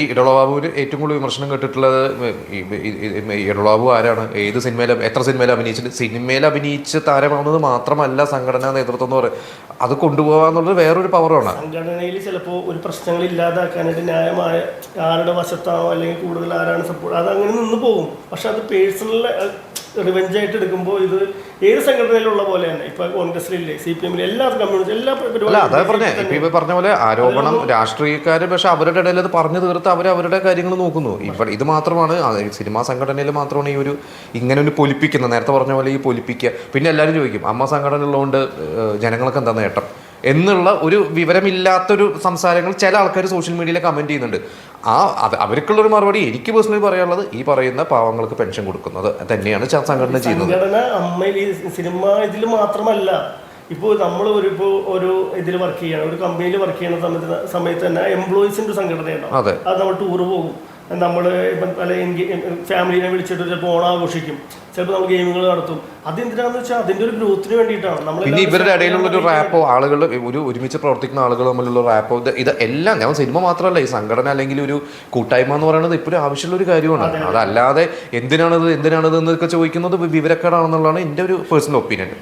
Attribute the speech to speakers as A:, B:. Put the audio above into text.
A: ഈ ഇടളബാബുവിന് ഏറ്റവും കൂടുതൽ വിമർശനം കേട്ടിട്ടുള്ളത് ഇടളബാബു ആരാണ്? ഏത് സിനിമയിൽ എത്ര സിനിമയിൽ അഭിനയിച്ചിട്ട് സിനിമയിൽ അഭിനയിച്ച് താരമാവുന്നത് മാത്രമല്ല സംഘടനാ നേതൃത്വം എന്ന് പറയുന്നത് അത് കൊണ്ടുപോകാന്നുള്ളത് വേറൊരു പവറാണ്
B: സംഘടനയിൽ ചിലപ്പോൾ ഒരു പ്രശ്നങ്ങൾ ഇല്ലാതാക്കാനായിട്ട് ന്യായമായ ആരുടെ വശത്താണോ അല്ലെങ്കിൽ കൂടുതൽ ആരാണ് സപ്പോർട്ട് അത് അങ്ങനെ നിന്ന് പോകും. പക്ഷെ അത് പേഴ്സണൽ റിവെഞ്ച് ആയിട്ട് എടുക്കുമ്പോൾ ഇത് ഏത് സംഘടനയിലുള്ള പോലെ തന്നെ. ഇപ്പൊ കോൺഗ്രസിലില്ലേ സി പി എമ്മിലെ എല്ലാ കമ്മ്യൂണിറ്റി എല്ലാ
A: പറഞ്ഞേ ഇപ്പൊ പോലെ ആരോപണം രാഷ്ട്രീയക്കാര് പക്ഷെ അവരുടെ ഇടയിൽ അത് പറഞ്ഞു തീർത്ത് അവർ അവരുടെ കാര്യങ്ങൾ നോക്കുന്നു. ഇവിടെ ഇത് മാത്രമാണ് സിനിമാ സംഘടനയിൽ മാത്രമാണ് ഈ ഒരു ഇങ്ങനെ ഒരു പൊലിപ്പിക്കുന്നത്. നേരത്തെ പറഞ്ഞ പോലെ ഈ പൊലിപ്പിക്കുക. പിന്നെ എല്ലാവരും ചോദിക്കും അമ്മ സംഘടന ഉള്ളതുകൊണ്ട് ജനങ്ങൾക്ക് എന്താ നേട്ടം? എന്നുള്ള ഒരു വിവരമില്ലാത്തൊരു സംസാരങ്ങൾ ചില ആൾക്കാർ സോഷ്യൽ മീഡിയയിൽ കമന്റ് ചെയ്യുന്നുണ്ട്. ആ അത് അവർക്കുള്ളൊരു മറുപടി എനിക്ക് പേഴ്സണലി പറയാനുള്ളത് ഈ പറയുന്ന പാവങ്ങൾക്ക് പെൻഷൻ കൊടുക്കുന്നത് തന്നെയാണ് സംഘടന ചെയ്യുന്നത്.
B: സിനിമ ഇതിൽ മാത്രമല്ല. ഇപ്പോൾ നമ്മൾ ഒരു ഇപ്പോൾ ഒരു ഇതിൽ വർക്ക് ചെയ്യണം. ഒരു കമ്പനിയിൽ വർക്ക് ചെയ്യുന്ന സമയത്ത് സമയത്ത് തന്നെ എംപ്ലോയീസിന്റെ സംഘടനയുണ്ടാവും.
A: അത്.
B: നമ്മൾ ടൂർ പോകും. നമ്മൾ ഇപ്പം പല ഫാമിലിനെ വിളിച്ചിട്ട് ചിലപ്പോൾ ഓണം ആഘോഷിക്കും. ചിലപ്പോൾ നമ്മൾ ഗെയിമുകൾ നടത്തും. അതെന്തിനാന്ന് വെച്ചാൽ അതിന്റെ ഒരു ഗ്രോത്തിന് വേണ്ടിയിട്ടാണ്. നമ്മൾ
A: പിന്നെ ഇവരുടെ ഇടയിലുള്ള ഒരു റാപ്പോ ആളുകൾ ഒരു ഒരുമിച്ച് പ്രവർത്തിക്കുന്ന ആളുകൾ തമ്മിലുള്ള റാപ്പോ ഇത് ഇത് എല്ലാം ഞാൻ സിനിമ മാത്രമല്ല ഈ സംഘടന അല്ലെങ്കിൽ ഒരു കൂട്ടായ്മ എന്ന് പറയുന്നത് ഇപ്പോഴും ആവശ്യമുള്ള ഒരു കാര്യമാണ് അതല്ലാതെ എന്തിനാണിത് എന്തിനാണിത് എന്നൊക്കെ ചോദിക്കുന്നത് വിവരക്കേടാണെന്നുള്ളതാണ് എന്റെ ഒരു പേഴ്സണൽ ഒപ്പീനിയൻ